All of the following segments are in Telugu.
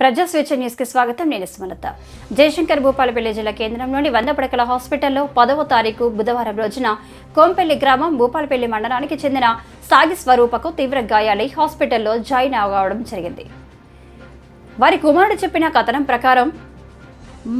ప్రజా స్వేచ్ఛ న్యూస్కి స్వాగతం. నేను సుమలత. జయశంకర్ భూపాలపల్లి జిల్లా కేంద్రంలోని వంద పడకల హాస్పిటల్లో పదవ తారీఖు బుధవారం రోజున కోంపల్లి గ్రామం భూపాలపల్లి మండలానికి చెందిన సాగి స్వరూపకు తీవ్ర గాయాలై హాస్పిటల్లో జాయిన్ అవడం జరిగింది. వారి కుమారుడు చెప్పిన కథనం ప్రకారం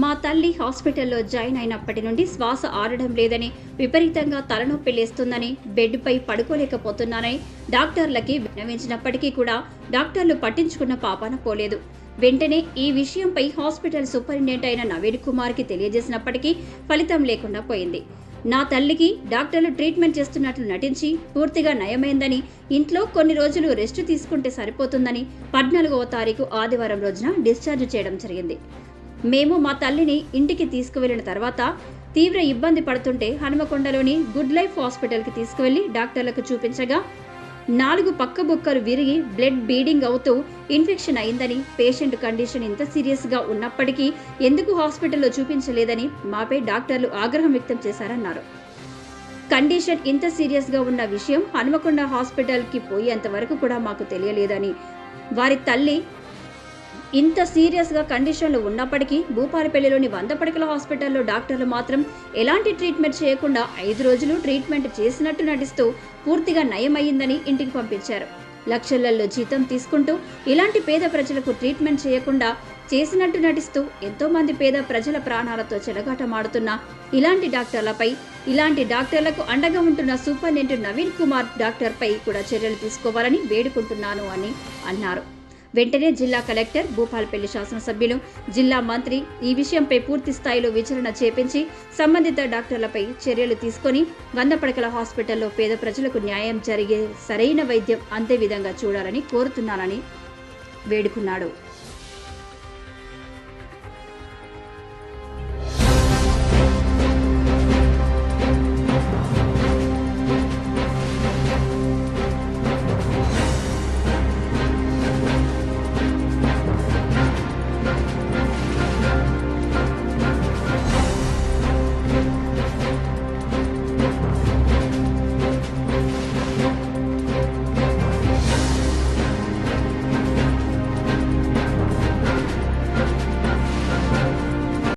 మా తల్లి హాస్పిటల్లో జాయిన్ అయినప్పటి నుండి శ్వాస ఆడడం లేదని విపరీతంగా తలనొప్పి లేస్తుందని బెడ్పై పడుకోలేకపోతున్నానని డాక్టర్లకి విన్నవించినప్పటికీ కూడా డాక్టర్లు పట్టించుకున్న పాపాన పోలేదు. వెంటనే ఈ విషయంపై హాస్పిటల్ సూపరింటెండెంట్ అయిన నవీన్ కుమార్కి తెలియజేసినప్పటికీ ఫలితం లేకుండా పోయింది. నా తల్లికి డాక్టర్లు ట్రీట్మెంట్ చేస్తున్నట్లు నటించి పూర్తిగా నయమైందని ఇంట్లో కొన్ని రోజులు రెస్ట్ తీసుకుంటే సరిపోతుందని పద్నాలుగవ తారీఖు ఆదివారం రోజున డిశ్చార్జ్ చేయడం జరిగింది. మేము మా తల్లిని ఇంటికి తీసుకువెళ్ళిన తర్వాత తీవ్ర ఇబ్బంది పడుతుంటే హనుమకొండలోని గుడ్ లైఫ్ హాస్పిటల్కి తీసుకువెళ్ళి డాక్టర్లకు చూపించగా నాలుగు పక్క బొక్కలు విరిగి బ్లడ్ బీడింగ్ అవుతూ ఇన్ఫెక్షన్ అయిందని పేషెంట్ కండిషన్ ఇంత సీరియస్గా ఉన్నప్పటికీ ఎందుకు హాస్పిటల్లో చూపించలేదని మాపై డాక్టర్లు ఆగ్రహం వ్యక్తం చేశారన్నారు. కండిషన్ ఇంత సీరియస్గా ఉన్న విషయం హనుమకొండ హాస్పిటల్కి పోయేంత వరకు కూడా మాకు తెలియలేదని వారి తల్లి ఇంత సీరియస్గా కండిషన్లు ఉన్నప్పటికీ భూపాలపల్లిలోని వంద పడకల హాస్పిటల్లో డాక్టర్లు మాత్రం ఎలాంటి ట్రీట్మెంట్ చేయకుండా ఐదు రోజులు ట్రీట్మెంట్ చేసినట్టు నటిస్తూ పూర్తిగా నయమయ్యిందని ఇంటికి పంపించారు. లక్షలలో జీతం తీసుకుంటూ ఇలాంటి పేద ప్రజలకు ట్రీట్మెంట్ చేయకుండా చేసినట్టు నటిస్తూ ఎంతో మంది పేద ప్రజల ప్రాణాలతో చెలగాటమాడుతున్న ఇలాంటి డాక్టర్లపై ఇలాంటి డాక్టర్లకు అండగా ఉంటున్న సూపరింటెండెంట్ నవీన్ కుమార్ డాక్టర్పై కూడా చర్యలు తీసుకోవాలని వేడుకుంటున్నాను అని అన్నారు. వెంటనే జిల్లా కలెక్టర్ భూపాల్పల్లి శాసనసభ్యులు జిల్లా మంత్రి ఈ విషయంపై పూర్తి స్థాయిలో విచారణ చేపించి సంబంధిత డాక్టర్లపై చర్యలు తీసుకొని వందపడకల హాస్పిటల్లో పేద ప్రజలకు న్యాయం జరిగే సరైన వైద్యం అందే విధంగా చూడాలని కోరుతున్నానని వేడుకున్నాడు.